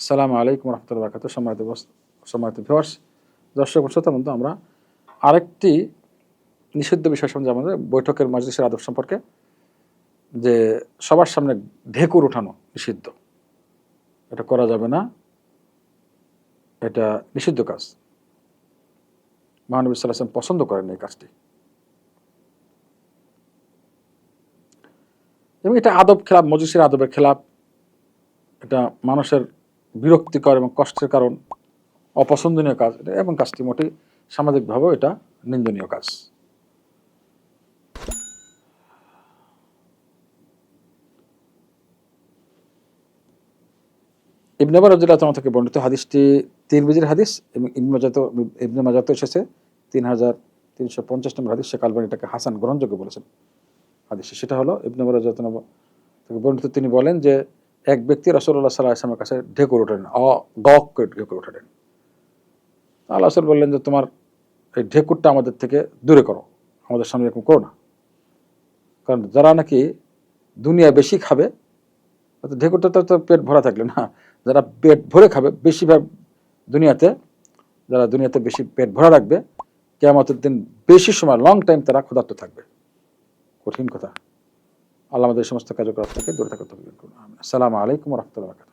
আসসালামু আলাইকুম রহমতুল্লাহ বারকাত। সম্মানিত সম্মানিত ভিউয়ার্স, দর্শক শ্রোতা বন্ধু, আমরা আরেকটি নিষিদ্ধ বিষয় সম্বন্ধে আমাদের বৈঠকের মজলিসের আদব সম্পর্কে, যে সবার সামনে ঢেকুর উঠানো নিষিদ্ধ। এটা করা যাবে না, এটা নিষিদ্ধ কাজ। মহানবী সাল্লাহ আসলাম পছন্দ করেন এই কাজটি। এবং এটা আদব খেলাপ, মজলিসের আদবের খেলাপ, এটা মানুষের বিরক্তিকর এবং কষ্টের কারণ, অপছন্দনীয় কাজ এবং কাজটি মোটেই সামাজিকভাবেও এটা নিন্দনীয় কাজ। ইবনে আবার রাদিয়াল্লাহু থেকে বর্ণিত হাদিসটি তিরমিজির হাদিস এবং ইবনে মাজাত ইবনে মাজাত এসেছে তিন হাজার তিনশো পঞ্চাশ নম্বর হাদিস। শেখ আলবানি এটাকে হাসান গ্রহণযোগ্য বলেছেন। হাদিসে সেটা হলো ইবনে আবার থেকে বর্ণিত। তিনি বলেন যে এক ব্যক্তি রসুল্লাহ সাল্লাহ আসলামের কাছে ঢেকুর ওঠেন অ, গক করে ঢেকুর ওঠালেন আল্লাহ রসুল বললেন যে, তোমার এই ঢেকুরটা আমাদের থেকে দূরে করো, আমাদের সামনে এরকম করো না। কারণ যারা নাকি দুনিয়া বেশি খাবে ঢেকুরটা তো তো পেট ভরা থাকলে না, যারা পেট ভরে খাবে, বেশিরভাগ দুনিয়াতে, যারা দুনিয়াতে বেশি পেট ভরা রাখবে, কেয়ামতের দিন বেশি সময় লং টাইম তারা ক্ষুধার্ত থাকবে। কঠিন কথা। আল্লাহ আমাদের সমস্ত কার্যকলাপ থেকে দূরে থাকতে হবে আসসালামু আলাইকুম রহমতুল্লাহ